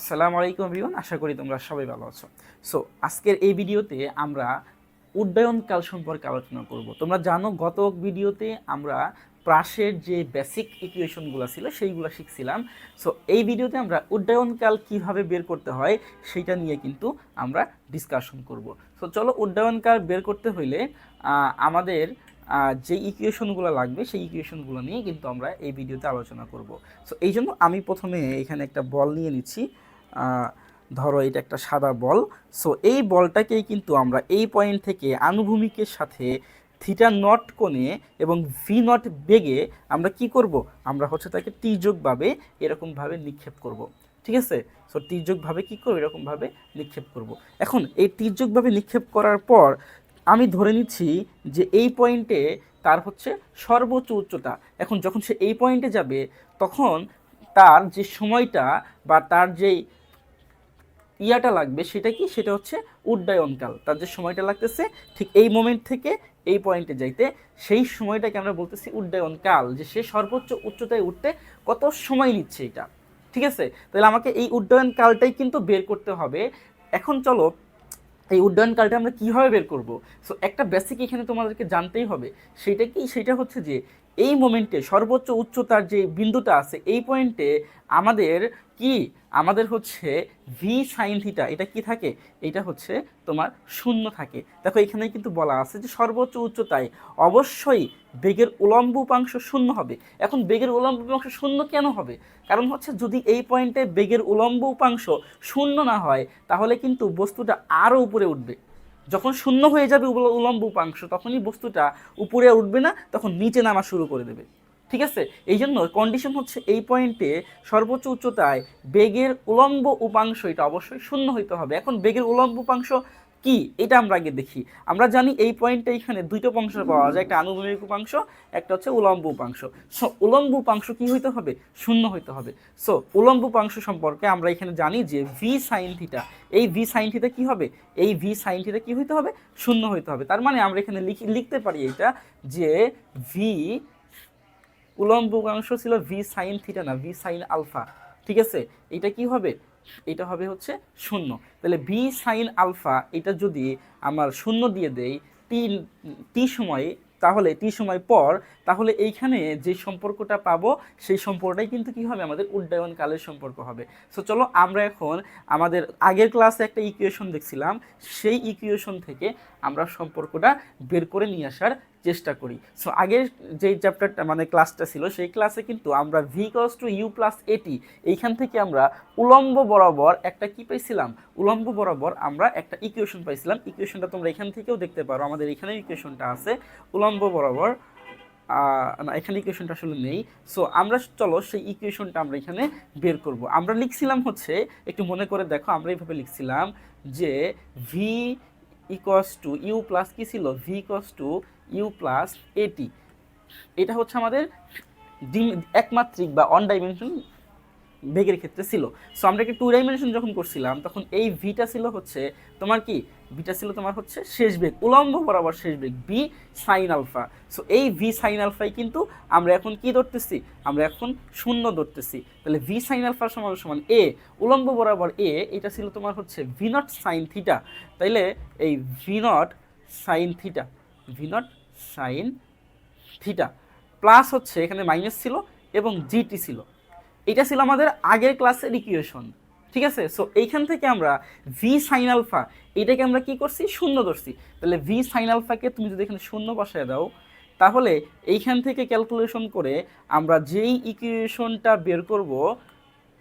আসসালামু আলাইকুম এভরিওয়ান আশা করি তোমরা সবাই ভালো আছো। সো আজকের এই ভিডিওতে আমরা উড্ডয়নকাল সম্পর্কে আলোচনা করব। তোমরা জানো গত ভিডিওতে আমরা প্রাসের যে বেসিক ইকুয়েশনগুলো ছিল, সেইগুলো শিখছিলাম। সো এই ভিডিওতে আমরা উড্ডয়নকাল কীভাবে বের করতে হয়, সেইটা নিয়ে কিন্তু আমরা ডিসকাশন করব। সো চলো উড্ডয়নকাল বের করতে হইলে আমাদের যে ইকুয়েশনগুলো লাগবে, সেই ইকুয়েশনগুলো নিয়ে কিন্তু আমরা এই ভিডিওতে আলোচনা করব। সো এই জন্য আমি প্রথমে এখানে একটা বল নিয়ে নিচ্ছি। ধরো এটা একটা সাদা বল। সো এই বলটাকেই কিন্তু আমরা এই পয়েন্ট থেকে আনুভূমিকের সাথে থিটা নট কোণে এবং ভি নট বেগে আমরা কি করব? আমরা হচ্ছে তাকে তীর্যকভাবে এরকমভাবে নিক্ষেপ করব। ঠিক আছে? সো তীর্যকভাবে কী করব? এরকমভাবে নিক্ষেপ করব। এখন, এই তীর্যকভাবে নিক্ষেপ করার পর আমি ধরে নিচ্ছি যে এই পয়েন্টে তার হচ্ছে সর্বোচ্চ উচ্চতা। এখন যখন সে এই পয়েন্টে যাবে, তখন তার যে সময়টা বা তার যেই ইয়াটা লাগবে, সেটা কি? সেটা হচ্ছে উড্ডয়নকাল। তার যে সময়টা লাগতেছে, ঠিক এই মোমেন্ট থেকে এই পয়েন্টে যাইতে, সেই সময়টাকে আমরা বলতেছি উড্ডয়নকাল, যে সে সর্বোচ্চ উচ্চতায় উঠতে কত সময় নিচ্ছে এটা। ঠিক আছে? তাহলে আমাকে এই উড্ডয়নকালটাই কিন্তু বের করতে হবে। এখন চলো, এই উড্ডয়নকালটা আমরা কীভাবে বের করব? সো একটা বেসিক এখানে তোমাদেরকে জানতেই হবে। সেটা কি? সেটা হচ্ছে যে এই মোমেন্টে সর্বোচ্চ উচ্চতার যে বিন্দুটা আছে, এই পয়েন্টে আমাদের কি? আমাদের হচ্ছে ভি সাইন থিটা এটা কি থাকে? এটা হচ্ছে তোমার শূন্য থাকে। দেখো, এখানে কিন্তু বলা আছে যে সর্বোচ্চ উচ্চতায় অবশ্যই বেগের উলম্ব উপাংশ শূন্য হবে। এখন বেগের উলম্ব উপাংশ শূন্য কেন হবে? কারণ হচ্ছে যদি এই পয়েন্টে বেগের উলম্ব উপাংশ শূন্য না হয়, তাহলে কিন্তু বস্তুটা আরও উপরে উঠবে। যখন শূন্য হয়ে যাবে উলম্ব উপাংশ, তখনই বস্তুটা উপরে উঠবে না, তখন নিচে নামা শুরু করে দেবে। ঠিক আছে? এই জন্য কন্ডিশন হচ্ছে এই পয়েন্টে সর্বোচ্চ উচ্চতায় বেগের উলম্ব উপাংশ এটা অবশ্যই শূন্য হইতে হবে। এখন বেগের উলম্ব উপাংশ কি? এটা আমরা আগে দেখি। আমরা জানি এই পয়েন্টটা এখানে দুইটা উপাংশ পাওয়া যায়। একটা আনুভূমিক উপাংশ, একটা হচ্ছে উলম্ব উপাংশ। সো উলম্ব উপাংশ কি হইতে হবে? শূন্য হইতে হবে। সো উলম্ব উপাংশ সম্পর্কে আমরা এখানে জানি যে ভি সাইন থিটা এই ভি সাইন থিটা কি হবে? এই ভি সাইন থিটা কি হইতে হবে? শূন্য হইতে হবে। তার মানে আমরা এখানে লিখি, লিখতে পারি এটা যে ভি উলম্ব উপাংশ ছিল ভি সাইন থিটা না ভি সাইন আলফা ঠিক আছে? এটা কি হবে? এটা হবে হচ্ছে শূন্য। তাহলে ভি সাইন আলফা এটা যদি আমার শূন্য দিয়ে দেই টি টি সময়ে, তাহলে টি সময় পর, তাহলে এইখানে যে সম্পর্কটা পাবো, সেই সম্পর্কটাই কিন্তু কি হবে? আমাদের উড্ডয়ন কালের সম্পর্ক হবে। সো চলো আমরা এখন আমাদের আগের ক্লাসে একটা ইকুয়েশন দেখছিলাম। সেই ইকুয়েশন থেকে আমরা সম্পর্কটা বের করে নিয়ে আসার চেষ্টা করি। সো আগের যেই চ্যাপ্টারটা মানে ক্লাসটা ছিল, সেই ক্লাসে কিন্তু আমরা V cos two u plus এটি এইখান থেকে আমরা উলম্ব বরাবর একটা কি পাইছিলাম? উলম্ব বরাবর আমরা একটা ইকুয়েশন পাইছিলাম। ইকুয়েশনটা তোমরা এখান থেকেও দেখতে পারো। আমাদের এখানে ইকুয়েশনটা আছে। উলম্ব বরাবর না, এখানে ইকুয়েশনটা আসলে নেই। সো আমরা চলো সেই ইকুয়েশনটা আমরা এখানে বের করব। আমরা লিখছিলাম হচ্ছে, একটু মনে করে দেখো, আমরা এইভাবে লিখছিলাম যে V cos two u plus কী ছিল? V cos two u plus এটি এটা হচ্ছে আমাদের ডিম- একমাত্রিক বা অন ডাইমেনশন বেগের ক্ষেত্রে ছিল। সো আমরা কি টু ডাইমেনশন যখন করছিলাম, তখন এই ভিটা ছিল হচ্ছে তোমার কি? ভিটা ছিল তোমার হচ্ছে শেষ বেগ, উলম্ব বরাবর শেষ বেগ বি সাইন আলফা সো এই ভি সাইন আলফাই কিন্তু আমরা এখন কি ধরতেছি? আমরা এখন শূন্য ধরতেছি। তাহলে ভি সাইন আলফা সমান সমান এ উলম্ব বরাবর এ এটা ছিল তোমার হচ্ছে ভি নট সাইন থিটা তাইলে এই V naught sine theta V naught sine theta plus হচ্ছে এখানে মাইনাস ছিল এবং জিটি ছিল। এটা ছিল আমাদের আগের ক্লাসের ইকুয়েশন ঠিক আছে? সো এইখান থেকে আমরা ভি সাইন আলফা এটাকে আমরা কি করছি? শূন্য ধরছি। তাহলে ভি সাইন আলফাকে তুমি যদি এখানে শূন্য বসায় দাও, তাহলে এইখান থেকে ক্যালকুলেশন করে আমরা যেই ইকুয়েশনটা বের করব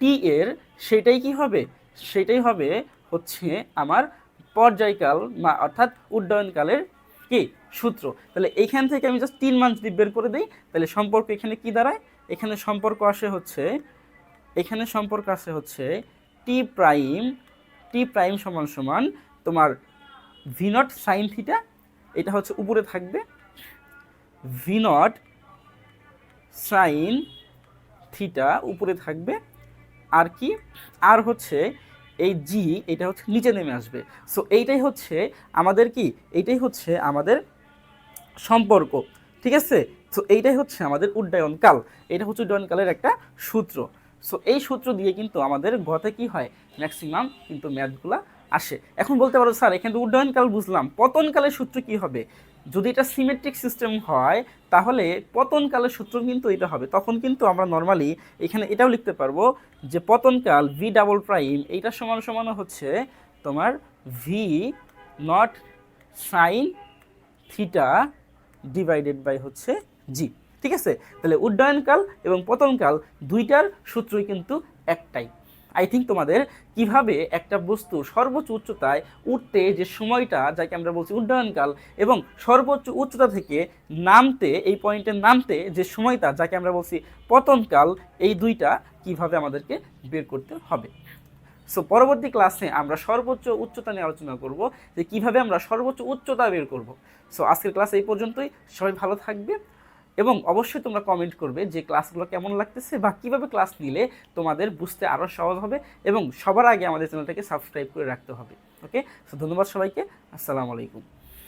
টি এর, সেটাই কি হবে? সেটাই হবে হচ্ছে আমার পর্যায়কাল বা অর্থাৎ উড্ডয়নকালের কি? সূত্র। তাহলে এইখান থেকে আমি জাস্ট তিন মান যদি বের করে দিই, তাহলে সম্পর্ক এখানে কি দাঁড়ায়? এখানে সম্পর্ক আসে হচ্ছে, এখানে সম্পর্ক আসে হচ্ছে টি প্রাইম টি প্রাইম সমান সমান তোমার ভি নট সাইন থিটা এটা হচ্ছে উপরে থাকবে ভি নট সাইন থিটা উপরে থাকবে, আর কি? আর হচ্ছে এই জি এটা হচ্ছে নিচে নেমে আসবে। সো এইটাই হচ্ছে আমাদের কি? এইটাই হচ্ছে আমাদের সম্পর্ক। ঠিক আছে? তো এইটাই হচ্ছে আমাদের উড্ডয়নকাল এটা হচ্ছে উড্ডয়নকালের একটা সূত্র। সো এই সূত্র দিয়ে কিন্তু আমাদের গতে কি হয়? ম্যাক্সিমাম কিন্তু ম্যাথগুলা আসে। এখন বলতে পারো, স্যার, এখানে উড্ডয়নকাল বুঝলাম। পতনকালের সূত্র কি হবে? যদি এটা সিমেট্রিক সিস্টেম হয়, তাহলে পতনকালের সূত্র কিন্তু এটা হবে। তখন কিন্তু আমরা নর্মালি এখানে এটাও লিখতে পারব যে পতনকাল ভি ডাবল প্রাইম এইটার সমান সমান হচ্ছে তোমার V naught sine theta divided by হচ্ছে জি ঠিক আছে? তাহলে উড্ডয়নকাল এবং পতনকাল দুইটার সূত্রই কিন্তু একটাই। আই থিঙ্ক তোমাদের কীভাবে একটা বস্তু সর্বোচ্চ উচ্চতায় উঠতে যে সময়টা, যাকে আমরা বলছি উড্ডয়নকাল, এবং সর্বোচ্চ উচ্চতা থেকে নামতে, এই পয়েন্টে নামতে যে সময়টা, যাকে আমরা বলছি পতনকাল, এই দুইটা কীভাবে আমাদেরকে বের করতে হবে? সো পরবর্তী ক্লাসে আমরা সর্বোচ্চ উচ্চতা নিয়ে আলোচনা করব যে কীভাবে আমরা সর্বোচ্চ উচ্চতা বের করব। সো আজকের ক্লাস এই পর্যন্তই। সবাই ভালো থাকবে এবং অবশ্যই তোমরা কমেন্ট করবে যে ক্লাসগুলো কেমন লাগতেছে বা কীভাবে ক্লাস নিলে তোমাদের বুঝতে আরও সহজ হবে এবং সবার আগে আমাদের চ্যানেলটাকে সাবস্ক্রাইব করে রাখতে হবে। ওকে সো ধন্যবাদ সবাইকে। আসসালামু আলাইকুম।